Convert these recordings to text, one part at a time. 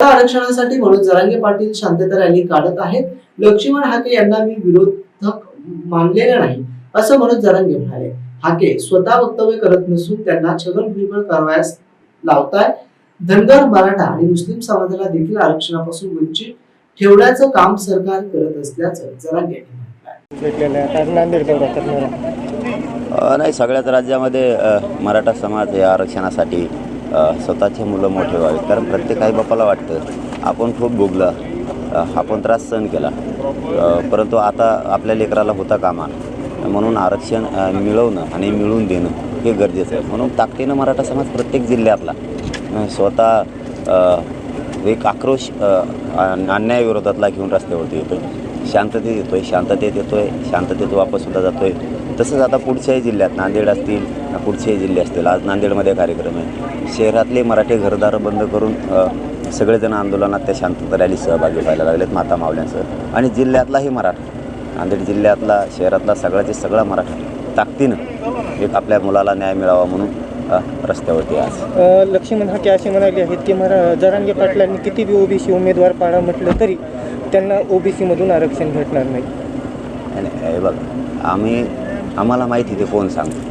आरक्षणासाठी मनोज जरांगे पाटील शांतता रॅली काढत आहेत. लक्ष्मण हाके यांना मी विरोधक मानलेले नाही असं मनोज जरांगे म्हणाले. हाके स्वतः वक्तव्य करत नसून त्यांना छगन भुजबळ कारवायास लावताय. धनगर मराठा आणि मुस्लिम समाजाला देखील आरक्षणापासून वंचित ठेवण्याचं काम सरकार करत असल्याचं जरांगे यांनी नाही सगळ्याच राज्यामध्ये मराठा समाज या आरक्षणासाठी स्वतःचे मुलं मोठे व्हावेत. कारण प्रत्येक आई बापाला वाटतं आपण खूप भोगला आपण त्रास सहन केला. परंतु आता आपल्या लेकराला होता कामा. म्हणून आरक्षण मिळवणं आणि मिळवून देणं हे गरजेचं आहे. म्हणून ताकदीनं मराठा समाज प्रत्येक जिल्ह्यातला स्वतः एक आक्रोश अन्यायाविरोधातला घेऊन रस्त्यावरती येतो शांततेत आहे शांततेत येतो आहे शांततेत वापससुद्धा जातो आहे तसंच आता पुढच्याही जिल्ह्यात नांदेड असतील पुढचेही जिल्हे असतील. आज नांदेडमध्ये कार्यक्रम आहे. शहरातले मराठी घरदार बंद करून सगळेजण आंदोलनात त्या शांतता रॅली सहभागी व्हायला लागलेत माता मावल्यांसह आणि जिल्ह्यातलाही मराठा नांदेड जिल्ह्यातला शहरातला सगळ्याचे सगळा मराठा ताकदीनं एक आपल्या मुलाला न्याय मिळावा म्हणून रस्त्यावरती आज. लक्ष्मण हाके असे म्हणाले आहेत की मरा जरांगे पाटलांनी किती बी ओबीसी उमेदवार पाडा म्हटलं तरी त्यांना ओबीसीमधून आरक्षण भेटणार नाही. आणि हे बघा आम्ही आम्हाला माहिती ते कोण सांगतो.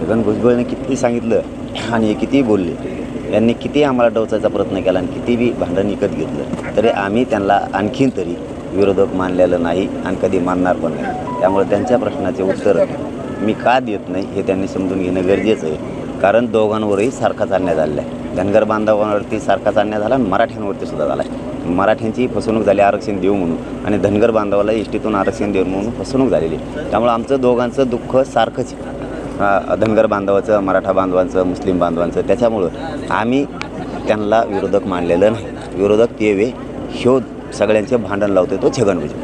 छगन भुजबळने किती सांगितलं आणि हे कितीही बोलले. यांनी किती आम्हाला डोचायचा प्रयत्न केला आणि किती बी भांडण विकत घेतलं. तरी आम्ही त्यांना आणखीन तरी विरोधक मानलेलं नाही आणि कधी मानणार पण नाही. त्यामुळे त्यांच्या प्रश्नाचे उत्तर मी का देत नाही हे त्यांनी समजून घेणं गरजेचं आहे. कारण दोघांवरही सारखाच अन्याय झालेला आहे. धनगर बांधवांवरती सारखाच अन्याय झाला आणि मराठ्यांवरती सुद्धा झाला आहे. मराठ्यांची फसवणूक झाली आरक्षण देऊ म्हणून. आणि धनगर बांधवाला एस टीतून आरक्षण देऊ म्हणून फसवणूक झालेली. त्यामुळे आमचं दोघांचं दुःख सारखंच धनगर बांधवाचं मराठा बांधवांचं मुस्लिम बांधवांचं त्याच्यामुळं आम्ही त्यांना विरोधक मानलेलं नाही. विरोधक ते वे ह्यो सगळ्यांचे भांडण लावतो तो छगन भुजबळ.